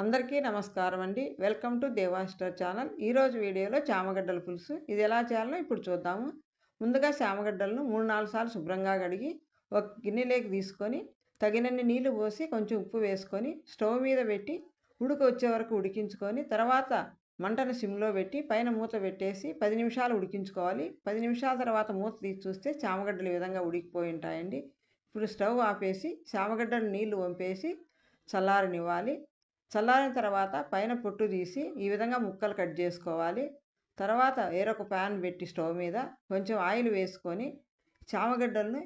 అందరికీ నమస్కారం అండి. Welcome to Devaster channel. ఈరోజు వీడియోలో చామగడ్డల పులుసు. ఇది ఎలా చేయాలో ఇప్పుడు చూద్దాము. ముందుగా చామగడ్డలను మూడు నాలుగు సార్లు శుభ్రంగా కడిగి ఒక గిన్నెలోకి తీసుకొని తగినన్ని నీళ్ళు పోసి కొంచెం ఉప్పు వేసుకొని స్టవ్ మీద పెట్టి ఉడుకు వచ్చే వరకు ఉడికించుకొని తర్వాత మంటను సిమ్లో పెట్టి పైన మూత పెట్టేసి పది నిమిషాలు ఉడికించుకోవాలి. పది నిమిషాల తర్వాత మూత తీసి చూస్తే చామగడ్డలు ఈ విధంగా ఉడికిపోయి ఉంటాయండి. ఇప్పుడు స్టవ్ ఆపేసి చామగడ్డలు నీళ్ళు వంపేసి చల్లారనివ్వాలి. చల్లారిన తర్వాత పైన పొట్టు తీసి ఈ విధంగా ముక్కలు కట్ చేసుకోవాలి. తర్వాత వేరొక ప్యాన్ పెట్టి స్టవ్ మీద కొంచెం ఆయిల్ వేసుకొని చామగడ్డలను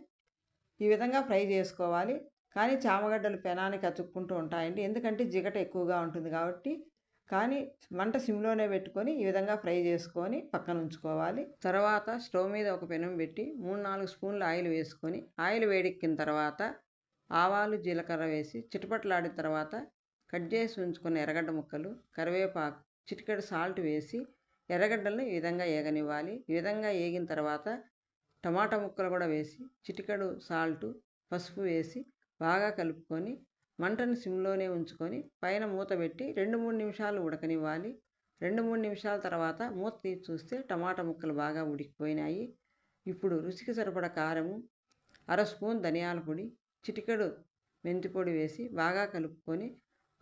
ఈ విధంగా ఫ్రై చేసుకోవాలి. కానీ చామగడ్డలు పెనానికి అతుక్కుంటూ ఉంటాయండి. ఎందుకంటే జిగట ఎక్కువగా ఉంటుంది కాబట్టి. కానీ మంట సిమ్లోనే పెట్టుకొని ఈ విధంగా ఫ్రై చేసుకొని పక్కన ఉంచుకోవాలి. తర్వాత స్టవ్ మీద ఒక పెనం పెట్టి మూడు నాలుగు స్పూన్లు ఆయిల్ వేసుకొని ఆయిల్ వేడెక్కిన తర్వాత ఆవాలు జీలకర్ర వేసి చిటపట్లాడిన తర్వాత కట్ చేసి ఉంచుకున్న ఎర్రగడ్డ ముక్కలు కరివేపాకు చిటికెడు సాల్ట్ వేసి ఎర్రగడ్డలను ఈ విధంగా ఏగనివ్వాలి. ఈ విధంగా ఏగిన తర్వాత టమాటా ముక్కలు కూడా వేసి చిటికెడు సాల్టు పసుపు వేసి బాగా కలుపుకొని మంటను సిమ్లోనే ఉంచుకొని పైన మూత పెట్టి రెండు మూడు నిమిషాలు ఉడకనివ్వాలి. రెండు మూడు నిమిషాల తర్వాత మూత తీసి చూస్తే టమాటా ముక్కలు బాగా ఉడికిపోయినాయి. ఇప్పుడు రుచికి సరిపడ కారము అర స్పూన్ ధనియాల పొడి చిటికెడు మెంతి పొడి వేసి బాగా కలుపుకొని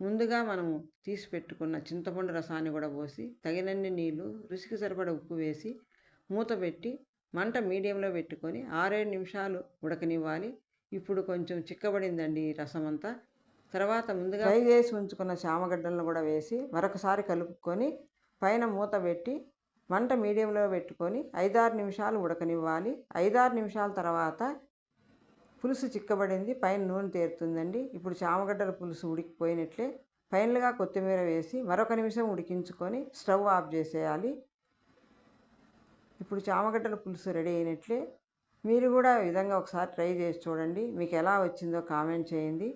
ముందుగా మనము తీసి పెట్టుకున్న చింతపండు రసాన్ని కూడా పోసి తగినన్ని నీళ్ళు రుచికి సరిపడ ఉప్పు వేసి మూత పెట్టి మంట మీడియంలో పెట్టుకొని ఆరేడు నిమిషాలు ఉడకనివ్వాలి. ఇప్పుడు కొంచెం చిక్కబడిందండి ఈ రసం అంతా తర్వాత ముందుగా ఫ్రై చేసి ఉంచుకున్న చామగడ్డలను కూడా వేసి మరొకసారి కలుపుకొని పైన మూత పెట్టి మంట మీడియంలో పెట్టుకొని ఐదారు నిమిషాలు ఉడకనివ్వాలి. ఐదారు నిమిషాల తర్వాత పులుసు చిక్కబడింది పైన నూనె తేరుతుందండి. ఇప్పుడు చామగడ్డల పులుసు ఉడికిపోయినట్లే ఫైనల్గా కొత్తిమీర వేసి మరొక నిమిషం ఉడికించుకొని స్టవ్ ఆఫ్ చేసేయాలి. ఇప్పుడు చామగడ్డల పులుసు రెడీ అయినట్లే మీరు కూడా ఈ విధంగా ఒకసారి ట్రై చేసి చూడండి. మీకు ఎలా వచ్చిందో కామెంట్ చేయండి.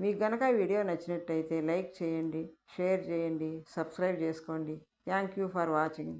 మీకు గనక వీడియో నచ్చినట్టయితే లైక్ చేయండి షేర్ చేయండి సబ్స్క్రైబ్ చేసుకోండి. Thank you for watching.